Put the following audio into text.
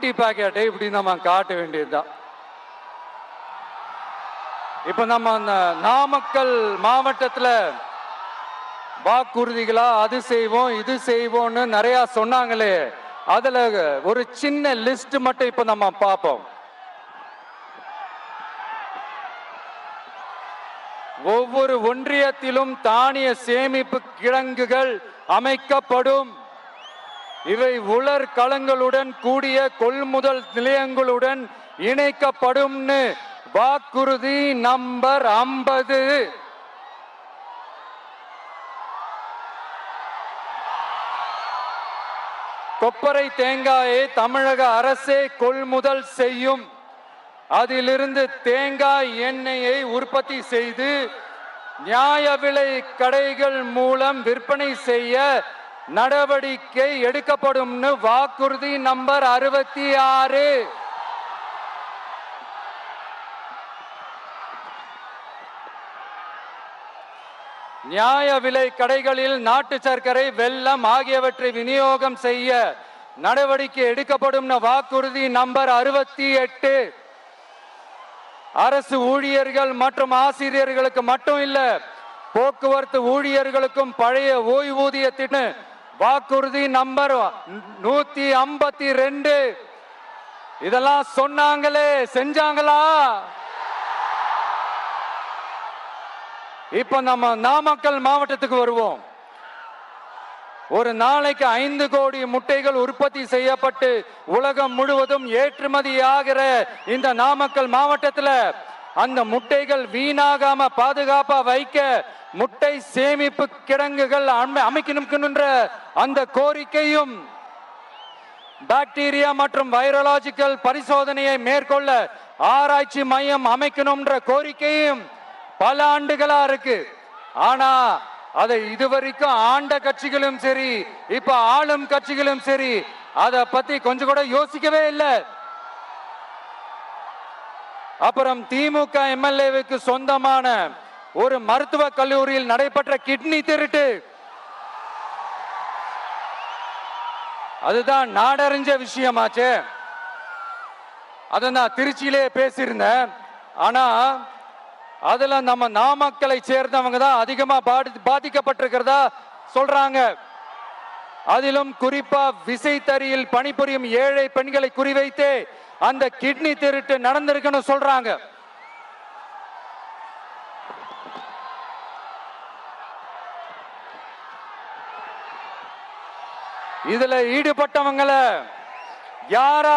Tea பாக்கெட்டை இப்படி நம்ம காட்ட வேண்டியதுதான். இப்ப நம்ம நாமக்கல் மாவட்டத்துல வாக்குறுதிகளா அது செய்வோம் இது செய்வோம்னு நிறைய சொன்னாங்களே. அதுல ஒரு சின்ன லிஸ்ட் மட்டும் இப்ப நம்ம பார்ப்போம். ஒவ்வொரு ஒன்றியத்திலும் தானிய சேமிப்பு கிடங்குகள் அமைக்கப்படும். இவை உலர் களங்களுடன் கூடிய கொள்முதல் நிலையங்களுடன் இணைக்கப்படும்னு வாக்குறுதி நம்பர் ஐம்பது. கொப்பரை தேங்காயை தமிழக அரசே கொள்முதல் செய்யும். அதிலிருந்து தேங்காய் எண்ணெயை உற்பத்தி செய்து நியாய விலை கடைகள் மூலம் விற்பனை செய்ய நடவடிக்கை எடுக்கப்படும்னு வாக்குறுதி நம்பர் அறுபத்தி ஆறு. நியாய விலை கடைகளில் நாட்டு சர்க்கரை வெள்ளம் ஆகியவற்றை விநியோகம் செய்ய நடவடிக்கை எடுக்கப்படும் வாக்குறுதி நம்பர் அறுபத்தி எட்டு. அரசு ஊழியர்கள் மற்றும் ஆசிரியர்களுக்கு மட்டும் இல்ல போக்குவரத்து ஊழியர்களுக்கும் பழைய ஓய்வூதிய திட்டம் வாக்குறுதி நம்பர் நூத்தி ஐம்பத்தி ரெண்டு. இதெல்லாம் சொன்னாங்களே செஞ்சாங்களா? இப்ப நம்ம நாமக்கல் மாவட்டத்துக்கு வருவோம். ஒரு நாளைக்கு ஐந்து கோடி முட்டைகள் உற்பத்தி செய்யப்பட்டு உலகம் முழுவதும் ஏற்றுமதி ஆகிற இந்த நாமக்கல் மாவட்டத்தில் அந்த முட்டைகள் வீணாகாம பாதுகாப்பா வைக்க முட்டை சேமிப்பு கிடங்குகள் அமை- அமைக்கணும்ன்ற அந்த கோரிக்கையும் பாக்டீரியா மற்றும் வைரலாஜிக்கல் பரிசோதனையை மேற்கொள்ள ஆராய்ச்சி மையம் அமைக்கணும்ன்ற கோரிக்கையும் பல ஆண்டுகளா இருக்கு. ஆனா அதை இதுவரைக்கும் ஆண்ட கட்சிகளும் சரி இப்ப ஆளும் கட்சிகளும் சரி அதை பத்தி கொஞ்சம் கூட யோசிக்கவே இல்லை. அப்புறம் திமுக எம்எல்ஏவுக்கு சொந்தமான ஒரு மருத்துவ கல்லூரியில் நடைபெற்ற கிட்னி திருட்டு. அதுதான் நாடறிஞ்ச விஷயமாச்சே. அதை நான் திருச்சியிலே பேசியிருந்தேன். ஆனா அதுல நம்ம நாமக்கலை சேர்ந்தவங்க தான் அதிகமா பாதி பாதிக்கப்பட்டிருக்கிறதா சொல்றாங்க. அதிலும் குறிப்பா விசைத்தறியில் பணிபுரியும் ஏழை பெண்களை குறிவைத்தே அந்த கிட்னி திருட்டு நடந்திருக்குன்னு சொல்றாங்க. இதுல ஈடுபட்டவங்கள யாரா